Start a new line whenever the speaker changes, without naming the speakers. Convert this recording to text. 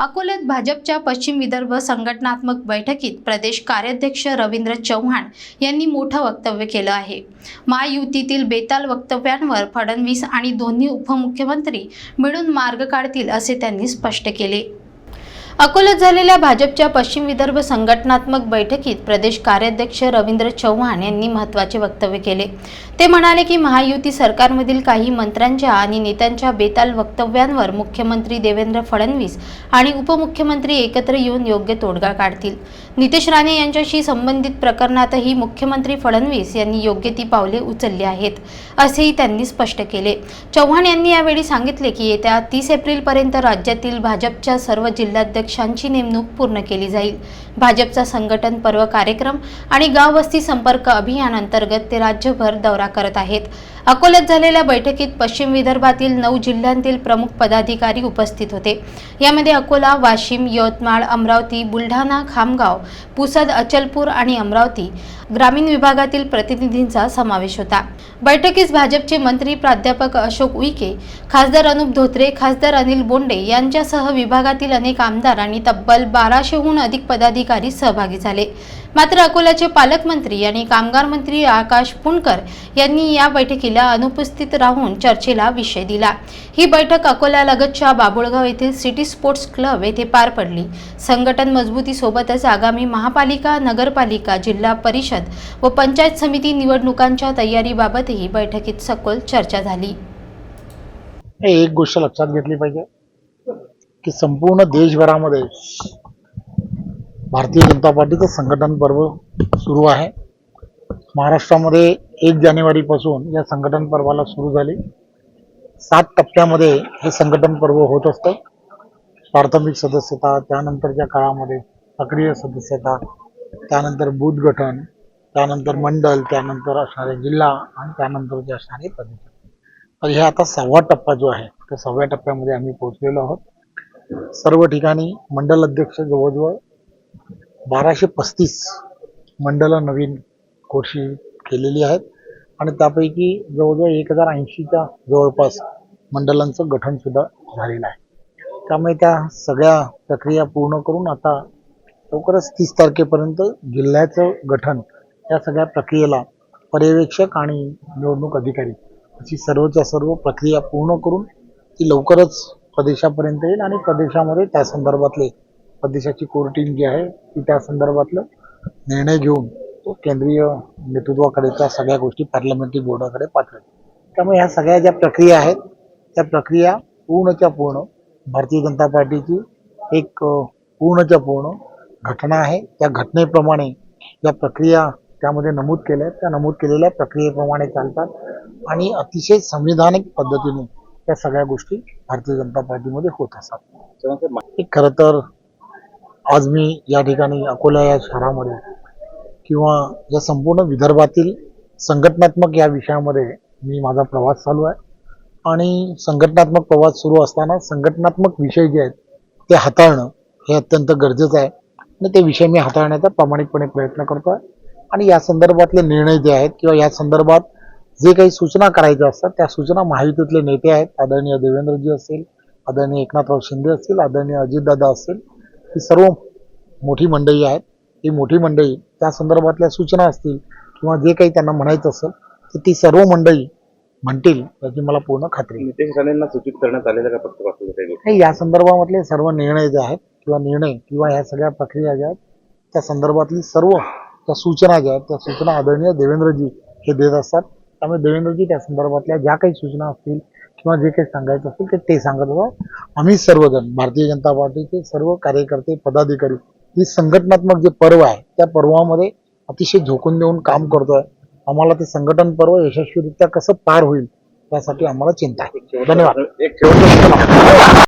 अकोल्यात भाजपच्या पश्चिम विदर्भ संघटनात्मक बैठकीत प्रदेश कार्याध्यक्ष रवींद्र चव्हाण यांनी मोठं वक्तव्य केलं आहे. महायुतीतील बेताल वक्तव्यांवर फडणवीस आणि दोन्ही उपमुख्यमंत्री मिळून मार्ग काढतील असे त्यांनी स्पष्ट केले. अकोल्यात झालेल्या भाजपच्या पश्चिम विदर्भ संघटनात्मक बैठकीत प्रदेश कार्याध्यक्ष रवींद्र चव्हाण यांनी महत्त्वाचे वक्तव्य केले. ते म्हणाले की महायुती सरकारमधील काही मंत्र्यांच्या आणि नेत्यांच्या बेताल वक्तव्यांवर मुख्यमंत्री देवेंद्र फडणवीस आणि उपमुख्यमंत्री एकत्र येऊन योग्य तोडगा काढतील. नितेश राणे यांच्याशी संबंधित प्रकरणातही मुख्यमंत्री फडणवीस यांनी योग्य ती पावले उचलली आहेत असेही त्यांनी स्पष्ट केले. चव्हाण यांनी यावेळी सांगितले की येत्या तीस एप्रिलपर्यंत राज्यातील भाजपच्या सर्व अध्यक्षांची नेमणूक पूर्ण केली जाईल. भाजपचा संघटन पर्व कार्यक्रम आणि गाव वस्ती संपर्क अभियानांतर्गत ते राज्यभर दौरा करत आहेत. अकोल्यात झालेल्या बैठकीत पश्चिम विदर्भातील नऊ जिल्ह्यांतील प्रमुख पदाधिकारी उपस्थित होते. यामध्ये अकोला वाशिम यवतमाळ अमरावती बुलढाणा खामगाव पुसद अचलपूर आणि अमरावती ग्रामीण विभागातील प्रतिनिधींचा समावेश होता. बैठकीस भाजपचे मंत्री प्राध्यापक अशोक उईके खासदार अनुप धोत्रे खासदार अनिल बोंडे यांच्यासह विभागातील अनेक आमदार आणि तब्बल बाराशेहून अधिक पदाधिकारी सहभागी झाले. मात्र अकोल्याचे पालकमंत्री आणि कामगार मंत्री आकाश पुणकर यांनी या बैठकीला अनुपस्थित राहून चर्चेला विषय दिला. ही बैठक अकोल्यालगतच्या बाबुळगाव येथील सिटी स्पोर्ट्स क्लब येथे पार पडली. संघटन मजबूतीसोबतच आगामी महापालिका नगरपालिका जिल्हा परिषद व पंचायत समिती निवडणुकांच्या तयारीबाबतही बैठकीत सखोल चर्चा झाली.
हे एक गोष्ट लक्षात घेतली पाहिजे की संपूर्ण देशभरामध्ये भारतीय जनता पार्टीचं संघटन पर्व सुरू आहे. महाराष्ट्रामध्ये एक जानेवारीपासून या संघटन पर्वाला सुरू झाली. सात टप्प्यामध्ये हे संघटन पर्व होत असतं. प्राथमिक सदस्यता त्यानंतरच्या काळामध्ये सक्रिय सदस्यता त्यानंतर बूथ गठन त्यानंतर मंडल त्यानंतर असणारे जिल्हा आणि त्यानंतरचे असणारे प्रदेश. तर हे आता सहावा टप्पा जो आहे त्या सहाव्या टप्प्यामध्ये आम्ही पोहोचलेलो आहोत. सर्व ठिकाणी मंडल अध्यक्ष जवळजवळ बाराशे पस्तीस मंडलं नवीन कोर्शी केलेली आहेत. आणि त्यापैकी जवळजवळ एक हजार ऐंशीच्या जवळपास मंडलांचं गठन सुद्धा झालेलं आहे. त्यामुळे त्या सगळ्या प्रक्रिया पूर्ण करून आता लवकरच तीस तारखेपर्यंत जिल्ह्याचं गठन या सगळ्या प्रक्रियेला पर्यवेक्षक आणि निवडणूक अधिकारी अशी सर्वच्या सर्व प्रक्रिया पूर्ण करून ती लवकरच प्रदेशापर्यंत येईल आणि प्रदेशामध्ये त्या संदर्भातले प्रदेशाची कोर टीम जी आहे ती त्या संदर्भातलं निर्णय घेऊन केंद्रीय नेतृत्वाकडे त्या सगळ्या गोष्टी पार्लमेंटरी बोर्डाकडे पाठवेल त्यामुळे ह्या सगळ्या ज्या प्रक्रिया आहेत त्या प्रक्रिया पूर्णच्या पूर्ण भारतीय जनता पार्टीची एक पूर्णच्या पूर्ण घटना आहे. त्या घटनेप्रमाणे ज्या प्रक्रिया त्यामध्ये नमूद केल्या त्या नमूद केलेल्या प्रक्रियेप्रमाणे चालतात आणि अतिशय संविधानिक पद्धतीने त्या सगळ्या गोष्टी भारतीय जनता पार्टीमध्ये होत असतात. एक खरं तर आज मी या ठिकाणी अकोला या शहरामध्ये किंवा या संपूर्ण विदर्भातील संघटनात्मक या विषयामध्ये मी माझा प्रवास चालू आहे. आणि संघटनात्मक प्रवास सुरू असताना संघटनात्मक विषय जे आहेत ते हाताळणं हे अत्यंत गरजेचं आहे. आणि ते विषय मी हाताळण्याचा प्रामाणिकपणे प्रयत्न करतो आहे. आणि या संदर्भातले निर्णय जे आहेत किंवा या संदर्भात जे काही सूचना करायच्या असतात त्या सूचना महायुतीतले नेते आहेत. आदरणीय देवेंद्रजी असतील आदरणीय एकनाथराव शिंदे असतील आदरणीय अजितदादा असतील ही सर्व मोठी मंडळी आहेत. ही मोठी मंडळी त्या संदर्भातल्या सूचना असतील किंवा जे काही त्यांना म्हणायचं असेल तर ती सर्व मंडळी म्हणतील याची मला पूर्ण खात्री
नितेश राणेंना सूचित करण्यात आलेलं का फक्त बाकीचं काही गोष्टी?
हे या संदर्भामधले सर्व निर्णय जे आहेत किंवा निर्णय किंवा ह्या सगळ्या प्रक्रिया ज्या आहेत त्या संदर्भातली सर्व त्या सूचना ज्या आहेत त्या सूचना आदरणीय देवेंद्रजी हे देत असतात. त्यामुळे देवेंद्रजी त्या संदर्भातल्या ज्या काही सूचना असतील किंवा जे काही सांगायचं असतील ते ते सांगत असतात. आम्ही सर्वजण भारतीय जनता पार्टीचे सर्व कार्यकर्ते पदाधिकारी ही संघटनात्मक जे पर्व आहे त्या पर्वामध्ये अतिशय झोकून देऊन काम करतोय. आम्हाला ते संघटन पर्व यशस्वीरित्या कसं पार होईल त्यासाठी आम्हाला चिंता आहे. धन्यवाद.
एक